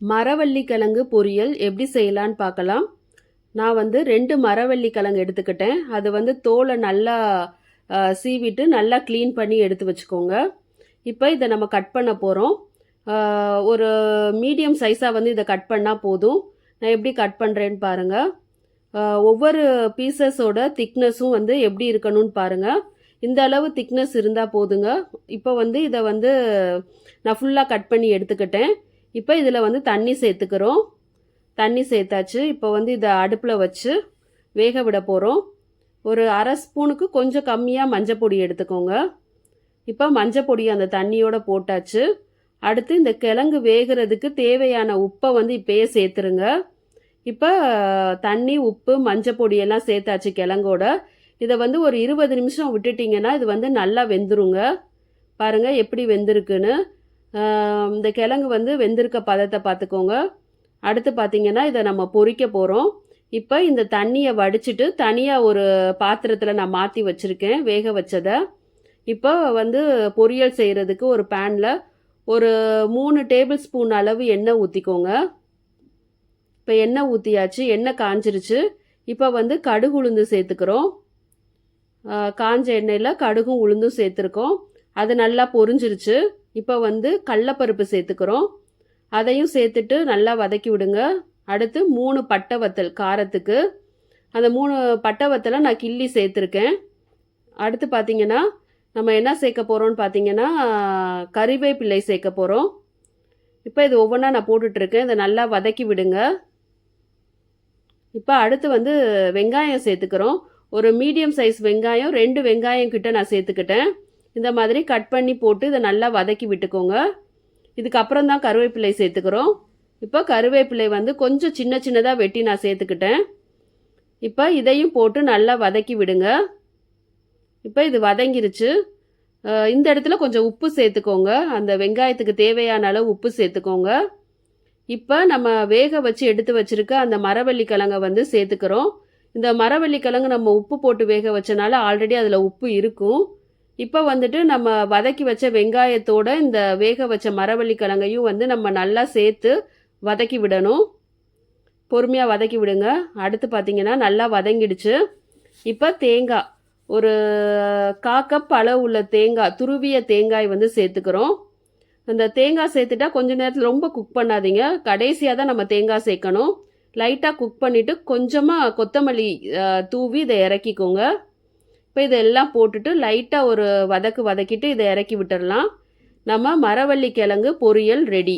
மரவள்ளி கிழங்கு பொரியல் எப்படி செய்யலான்னு பார்க்கலாம். நான் வந்து ரெண்டு மரவள்ளி கிழங்கு எடுத்துக்கிட்டேன். அது வந்து தோலை நல்லா சீவிட்டு நல்லா க்ளீன் பண்ணி எடுத்து வச்சுக்கோங்க. இப்போ இதை நம்ம கட் பண்ண போகிறோம் ஒரு மீடியம் சைஸாக வந்து இதை கட் பண்ணால் போதும். நான் எப்படி கட் பண்ணுறேன்னு பாருங்கள் ஒவ்வொரு பீசஸோட திக்னஸும் வந்து எப்படி இருக்கணும்னு பாருங்கள் இந்த அளவு திக்னஸ் இருந்தால் போதுங்க. இப்போ வந்து இதை வந்து நான் ஃபுல்லாக கட் பண்ணி எடுத்துக்கிட்டேன். இப்போ இதில் வந்து தண்ணி சேர்த்துக்கிறோம். தண்ணி சேர்த்தாச்சு. இப்போ வந்து இதை அடுப்பில் வச்சு வேக விட போகிறோம் ஒரு அரை ஸ்பூனுக்கு கொஞ்சம் கம்மியாக மஞ்சள் பொடி எடுத்துக்கோங்க. இப்போ மஞ்சள் பொடி அந்த தண்ணியோட போட்டாச்சு. அடுத்து இந்த கிழங்கு வேகிறதுக்கு தேவையான உப்பை வந்து இப்போயே சேர்த்துருங்க. இப்போ தண்ணி உப்பு மஞ்சள் பொடியெல்லாம் சேர்த்தாச்சு கிழங்கோட. இதை வந்து ஒரு இருபது நிமிஷம் விட்டுட்டிங்கன்னா இது வந்து நல்லா வெந்துருங்க. பாருங்கள் எப்படி வெந்திருக்குன்னு. இந்த கிழங்கு வந்து வெந்திருக்க பதத்தை பார்த்துக்கோங்க. அடுத்து பார்த்திங்கன்னா இதை நம்ம பொறிக்க போகிறோம் இப்போ இந்த தண்ணியை வடிச்சிட்டு தனியாக ஒரு பாத்திரத்தில் நான் மாற்றி வச்சுருக்கேன் வேக வச்சதை. இப்போ வந்து பொரியல் செய்கிறதுக்கு ஒரு பேனில் ஒரு மூணு டேபிள் ஸ்பூன் அளவு எண்ணெய் ஊற்றிக்கோங்க இப்போ எண்ணெய் ஊற்றியாச்சு எண்ணெய் காஞ்சிருச்சு. இப்போ வந்து கடுகு உளுந்து சேர்த்துக்கிறோம். காஞ்ச எண்ணெயில் கடுகும் உளுந்தும் சேர்த்துருக்கோம். அது நல்லா பொரிஞ்சிருச்சு. இப்போ வந்து கடலப்பருப்பு சேர்த்துக்கிறோம். அதையும் சேர்த்துட்டு நல்லா வதக்கி விடுங்க. அடுத்து மூணு பட்டை வத்தல் காரத்துக்கு. அந்த மூணு பட்டை வத்தலை நான் கிள்ளி சேர்த்துருக்கேன். அடுத்து பார்த்தீங்கன்னா நம்ம என்ன சேர்க்க போகிறோம்னு பார்த்தீங்கன்னா கறிவேப்பிள்ளை சேர்க்க போகிறோம் இப்போ இது ஒவ்வொன்றா நான் போட்டுட்ருக்கேன். இதை நல்லா வதக்கி விடுங்க. இப்போ அடுத்து வந்து வெங்காயம் சேர்த்துக்கிறோம். ஒரு மீடியம் சைஸ் வெங்காயம் ரெண்டு வெங்காயம் கிட்ட நான் சேர்த்துக்கிட்டேன். இந்த மாதிரி கட் பண்ணி போட்டு இதை நல்லா வதக்கி விட்டுக்கோங்க. இதுக்கப்புறம் தான் கருவேப்பிலை சேர்த்துக்கிறோம். இப்போ கருவேப்பிலை வந்து கொஞ்சம் சின்ன சின்னதாக வெட்டி நான் சேர்த்துக்கிட்டேன். இப்போ இதையும் போட்டு நல்லா வதக்கி விடுங்க. இப்போ இது வதங்கிருச்சு. இந்த இடத்துல கொஞ்சம் உப்பு சேர்த்துக்கோங்க. அந்த வெங்காயத்துக்கு தேவையான அளவு உப்பு சேர்த்துக்கோங்க. இப்போ நம்ம வேக வச்சு எடுத்து வச்சிருக்க அந்த மரவள்ளி கிழங்க வந்து சேர்த்துக்கிறோம். இந்த மரவள்ளி கிழங்கு நம்ம உப்பு போட்டு வேக வச்சனால ஆல்ரெடி அதில் உப்பு இருக்கும். இப்போ வந்துட்டு நம்ம வதக்கி வச்ச வெங்காயத்தோட இந்த வேக வச்ச மரவள்ளி கிழங்கையும் வந்து நம்ம நல்லா சேர்த்து வதக்கி விடணும். பொறுமையாக வதக்கி விடுங்க. அடுத்து பார்த்தீங்கன்னா நல்லா வதங்கிடுச்சு. இப்போ தேங்காய் ஒரு காக்கப் கப் அளவு உள்ள தேங்காய் துருவிய தேங்காய் வந்து சேர்த்துக்கிறோம். அந்த தேங்காய் சேர்த்துட்டா கொஞ்ச நேரத்தில் ரொம்ப குக் பண்ணாதீங்க. கடைசியாக தான் நம்ம தேங்காய் சேர்க்கணும். லைட்டாக குக் பண்ணிவிட்டு கொஞ்சமாக கொத்தமல்லி தூவி இதை இறக்கிக்கோங்க. இப்போ இதெல்லாம் போட்டுட்டு லைட்டாக ஒரு வதக்கு வதக்கிட்டு இதை இறக்கி விட்டுடலாம் நம்ம மரவள்ளி கிழங்கு பொரியல் ரெடி.